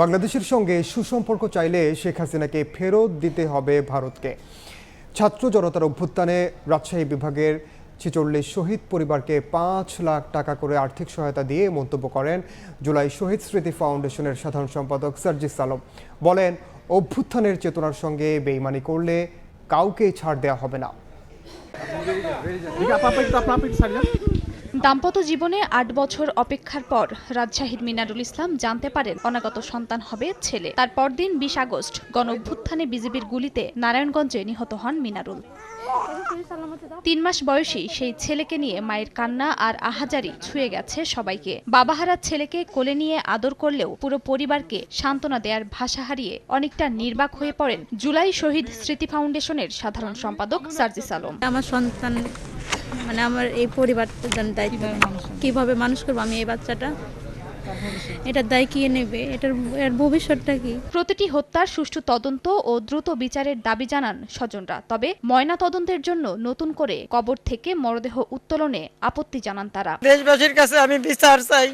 বাংলাদেশের সঙ্গে সুসম্পর্ক চাইলে শেখ হাসিনাকে ফেরত দিতে হবে ভারতকে। ছাত্র জনতার অভ্যুত্থানে রাজশাহী বিভাগের ছেচল্লিশ শহীদ পরিবারকে পাঁচ লাখ টাকা করে আর্থিক সহায়তা দিয়ে মন্তব্য করেন জুলাই শহীদ স্মৃতি ফাউন্ডেশনের সাধারণ সম্পাদক সার্জিস আলম। বলেন, অভ্যুত্থানের চেতনার সঙ্গে বেইমানি করলে কাউকে ছাড় দেওয়া হবে না। দাম্পত্য জীবনে আট বছর অপেক্ষার পর রাজশাহীর মিনারুল ইসলাম জানতে পারেন অনাগত সন্তান হবে ছেলে। তার পরদিন বিশ আগস্ট গণ অভ্যুত্থানে বিজেপির গুলিতে নারায়ণগঞ্জে নিহত হন মিনারুল। তিন মাস বয়সী সেই ছেলেকে নিয়ে মায়ের কান্না আর আহাজারি ছুঁয়ে গেছে সবাইকে। বাবাহারা ছেলেকে কোলে নিয়ে আদর করলেও পুরো পরিবারকে সান্ত্বনা দেওয়ার ভাষা হারিয়ে অনেকটা নির্বাক হয়ে পড়েন জুলাই শহীদ স্মৃতি ফাউন্ডেশনের সাধারণ সম্পাদক সার্জিস আলম। আমার সন্তান মানে আমার এই পরিবারটার জন্য দায়িত্ব। কীভাবে মানুষ করব আমি এই বাচ্চাটা? এটার দায় কে নেবে? এটার এর ভবিষ্যৎটা কি? প্রতিটি হত্যার সুষ্ঠু তদন্ত ও দ্রুত বিচারের দাবি জানান স্বজনরা। তবে ময়না তদন্তের জন্য নতুন করে কবর থেকে মরদেহ উত্তোলনে আপত্তি জানান তারা। দেশবাসীর কাছে আমি বিচার চাই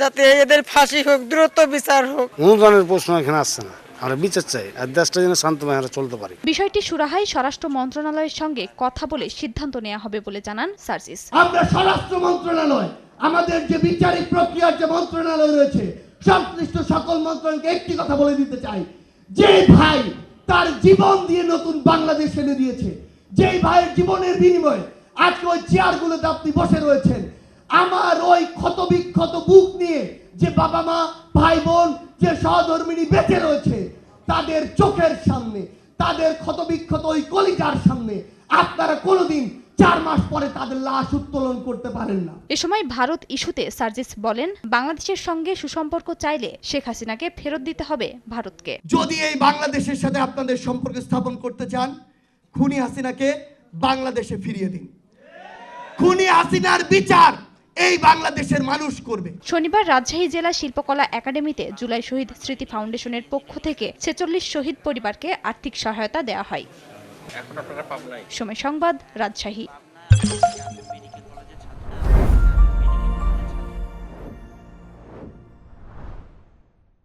যাতে এদের ফাঁসি হোক দ্রুত বিচার হোক। অনুদানের প্রশ্ন এখানে আসছে না। আমরা বিচার চাই আর দেশটা যেন শান্তময় আমরা চলতে পারি। বিষয়টি সুরাহাই স্বরাষ্ট্র মন্ত্রণালয়ের সঙ্গে কথা বলে সিদ্ধান্ত নেওয়া হবে বলে জানান সার্জিস। আমরা স্বরাষ্ট্র মন্ত্রণালয় আমাদের যে বিচারিক প্রক্রিয়ার যে মন্ত্রণালয় রয়েছে সংশ্লিষ্ট সকল মন্ত্রণালয়কে একটি কথা বলে দিতে চাই। যে ভাই তার জীবন দিয়ে নতুন বাংলাদেশ এনে দিয়েছে যেই ভাইয়ের জীবনের বিনিময়ে আজকে ওই চেয়ারগুলোতে আপনি বসে রয়েছেন আমার ওই ক্ষত বিক্ষত বুক নিয়ে যে বাবা মা ভাই বোন যে সহধর্মিনী বেঁচে রয়েছে তাদের চোখের সামনে তাদের ক্ষত বিক্ষত ওই কলিজার সামনে আপনারা কোনোদিন চার মাস পরে তাদের লাশ উত্তোলন করতে পারেন না। এ সময় ভারত ইস্যুতে সার্জিস বলেন বাংলাদেশের সঙ্গে সুসম্পর্ক চাইলে শেখ হাসিনাকে ফেরত দিতে হবে ভারতকে। যদি এই বাংলাদেশের সাথে আপনাদের সম্পর্ক স্থাপন করতে চান খুনি হাসিনাকে বাংলাদেশে ফিরিয়ে দিন। খুনি হাসিনার বিচার এই বাংলাদেশের মানুষ করবে। শনিবার রাজশাহী জেলা শিল্পকলা একাডেমিতে জুলাই শহীদ স্মৃতি ফাউন্ডেশনের পক্ষ থেকে ছেচল্লিশ শহীদ পরিবারকে আর্থিক সহায়তা দেওয়া হয়। সময় সংবাদ রাজশাহী।